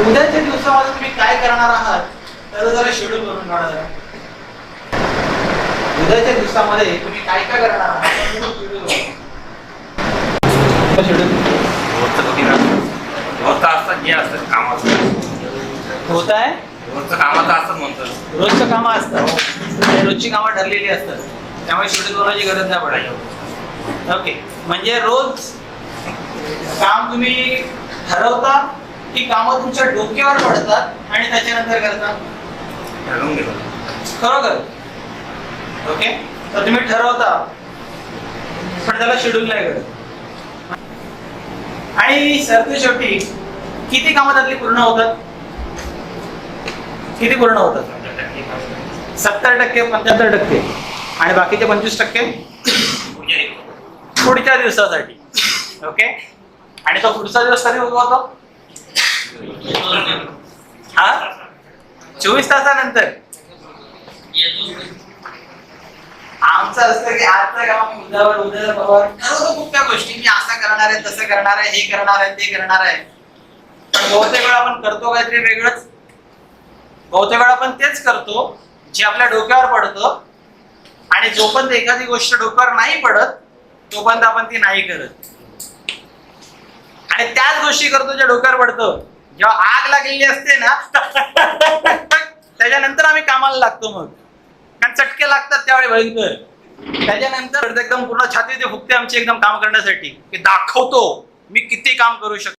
उद्याच्या दिवसामध्ये तुम्ही काय करणार आहात त्याचं जरा शेड्यूल करून काढा जरा. उद्याच्या दिवसामध्ये तुम्ही काय काय करणार आहात कधी रोजचं असतात जे असतात कामाचं. होत आहे? रोजचं कामाचं असतात म्हणतात. रोजचं कामं असतात. आणि रोजची कामं ठरलेली असतात. त्यामुळे शेड्यूल बनवायची गरज नाही पडायची ओके म्हणजे रोज काम तुम्ही ठरवता की कामं तुमच्या डोक्यावर पडतात आणि त्याच्यानंतर करता? खरोखर? ओके? तर तुम्ही ठरवता. पण त्याला शेड्यूल नाही करत. आणि सरते शेवटी किती कामं त्यातली पूर्ण होतात? किती पूर्ण होतात? सत्तर टक्के पंच्याहत्तर टक्के. आणि बाकीचे पंचवीस टक्के? पुढच्या दिवसासाठी. ओके? आणि तो पुढचा दिवस कधी उगवतो? हा? चोवीस तासानंतर? आमचं असतं की आजचं काम उद्यावर उद्याला बरोबर ठरवतो खूप त्या गोष्टी मी असं करणार आहे तसं करणार आहे हे करणार आहे ते करणार आहे. पण बहुतेक वेळा आपण करतो काहीतरी वेगळंच. बहुतेक वेळा आपण तेच करतो जे आपल्या डोक्यावर पडतं. आणि जोपर्यंत एखादी गोष्ट डोक्यावर नाही पडत तोपर्यंत आपण ती नाही करत. आणि त्याच गोष्टी करतो ज्या डोक्यावर पडतं. जेव्हा आग लागलेली असते ना त्याच्यानंतर आम्ही कामाला लागतो मग. कारण चटके लागतात त्यावेळी भयंकर. त्याच्यानंतर एकदम पूर्ण छाती ते फुकते आमची एकदम काम करण्यासाठी. की दाखवतो मी किती काम करू शकतो.